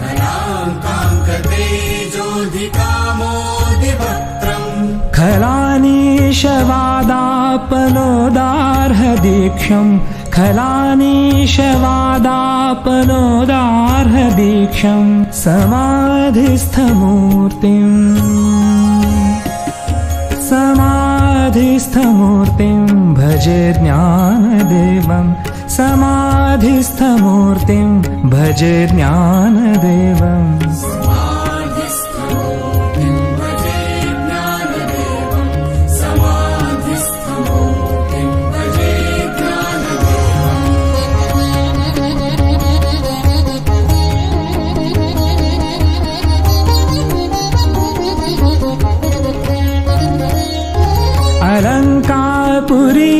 कलाङ्काङ्कतेजोऽधिकामोदिवक्त्रम् खलानीशवादापनोदार्हदीक्षम् खलानीशवादापनोदार्हदीक्षम् समाधिस्थमूर्तिम्। समाधिस्थमूर्तिम्। भजे ज्ञानदेवम् समाधिस्थमूर्तिम् भजे ज्ञानदेवम्। अलङ्कारपुरीरम्य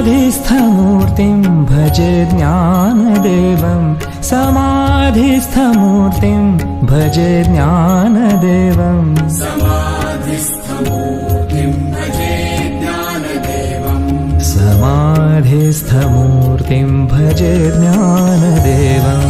समाधिस्थमूर्तिम् भजे ज्ञानदेवम् समाधिस्थमूर्तिम् भजे ज्ञानदेवम् समाधिस्थमूर्तिम् भजे ज्ञानदेवम्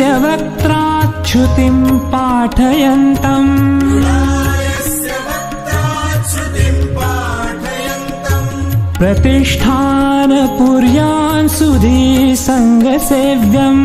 वक्त्राच्छ्रुतिम् पाठयन्तम्। प्रतिष्ठानपुर्यान् सुधी सङ्गसेव्यम्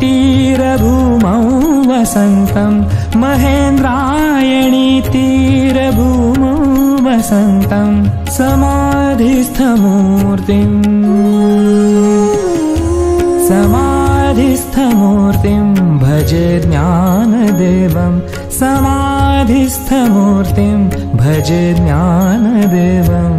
तीरभूमौ वसन्तम् महेन्द्रायणी तीरभूमौ वसन्तम् समाधिस्थमूर्तिम्। समाधिस्थमूर्तिम् भजे ज्ञानदेवम् समाधिस्थमूर्तिम् भजे ज्ञानदेवम्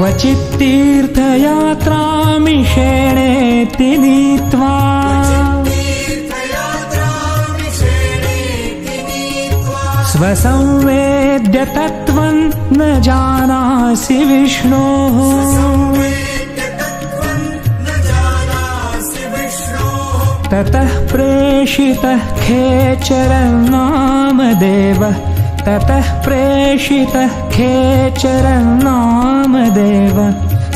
क्वचित्तीर्थयात्रामिषेणेति नीत्वा स्वसंवेद्य तत्त्वं न जानासि विष्णोः ततः प्रेषितः खेचरं नामदेवः ततः प्रेषितः खेचरं नामदेव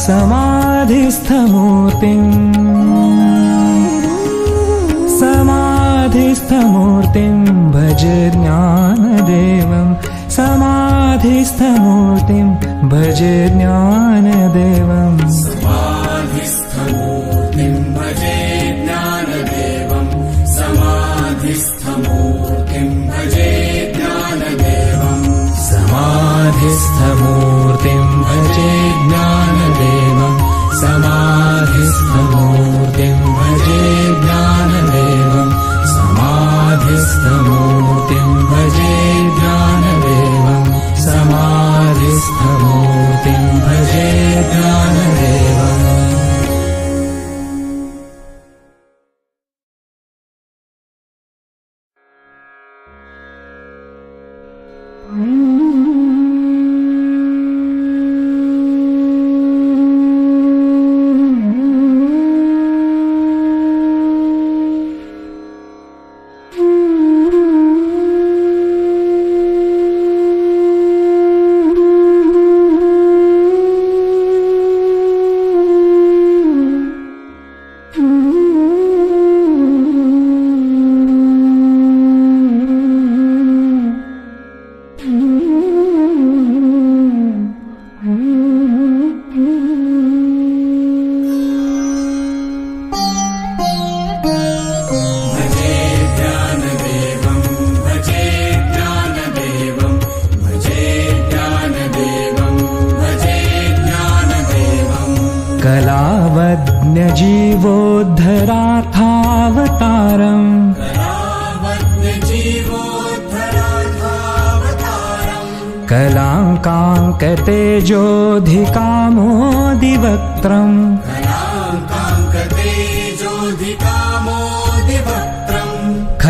समाधिस्थमूर्तिम्। समाधिस्थमूर्तिं भज ज्ञानदेवं समाधिस्थमूर्तिं भज ज्ञानदेवम् समाधिस्थमूर्तिं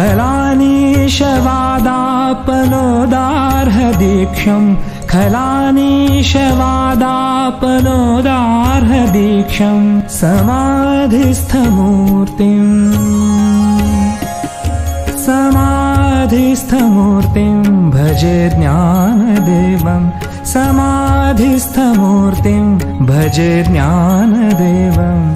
खलानीशवादापनोदार्हदीक्षम् खलानीशवादापनोदार्हदीक्षम् समाधिस्थमूर्तिम्। समाधिस्थमूर्तिं भजे ज्ञानदेवं समाधिस्थमूर्तिं भज ज्ञानदेवम्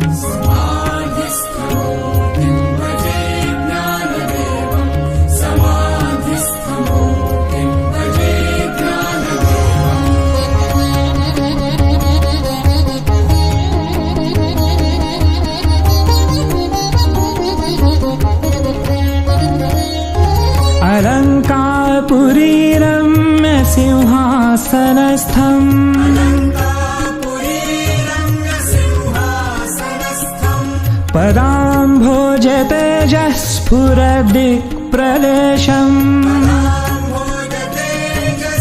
पदाम्भोजतेजः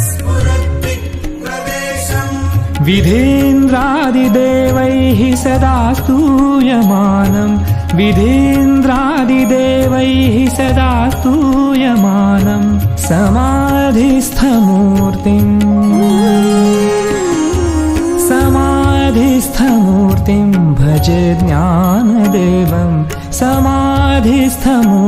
स्फुरदिक्प्रदेशम् विधीन्द्रादिदेवैः सदा स्तूयमानम् विधीन्द्रादिदेवैः सदा स्तूयमानम् समाधिस्थमूर्तिम्। समाधिस्थमूर्तिं भज ज्ञानदेवम्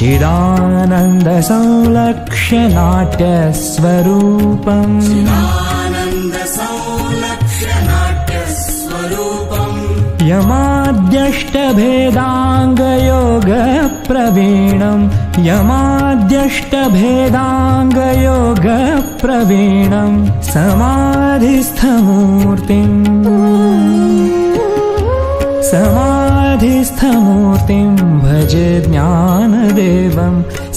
चिदानन्दसंलक्ष्य नाट्यस्वरूपम् यमाद्यष्टभेदाङ्गयोगप्रवीणम् यमाद्यष्टभेदाङ्गयोगप्रवीणम् समाधिस्थमूर्तिम् समाधिस्थमूर्तिं भज ज्ञानदेवम्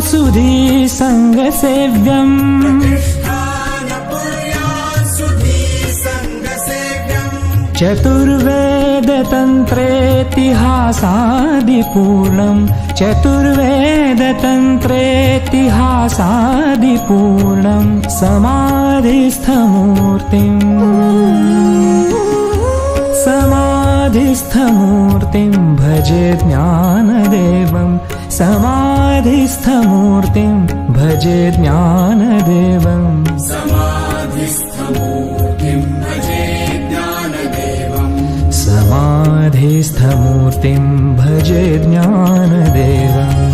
सुधी सङ्गसेव्यम्। चतुर्वेदतन्त्रेतिहासादिपूर्णम्। चतुर्वेदतन्त्रेतिहासादिपूर्णम् समाधिस्थमूर्तिम् समाधिस्थमूर्तिं भज ज्ञानदेवम् समाधिस्थमूर्तिं भज ज्ञानदेवम् समाधिस्थमूर्तिं भज ज्ञानदेवम्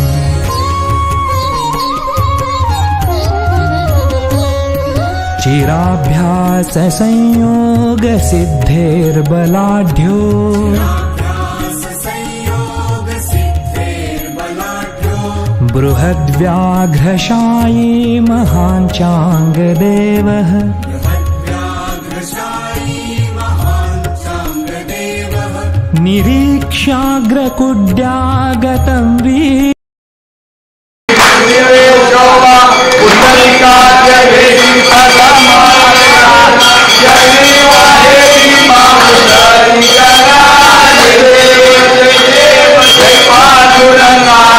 चिराभ्याससंयोगसिद्धेर्बलाढ्यो संयोगसिद्धेर्बलाढ्यो बृहद्व्याघ्रशायी महान् चाङ्गदेवः बृहद्व्याघ्रशायी महान् चाङ्गदेवः। निरीक्ष्याग्रकुड्यागतं वी Será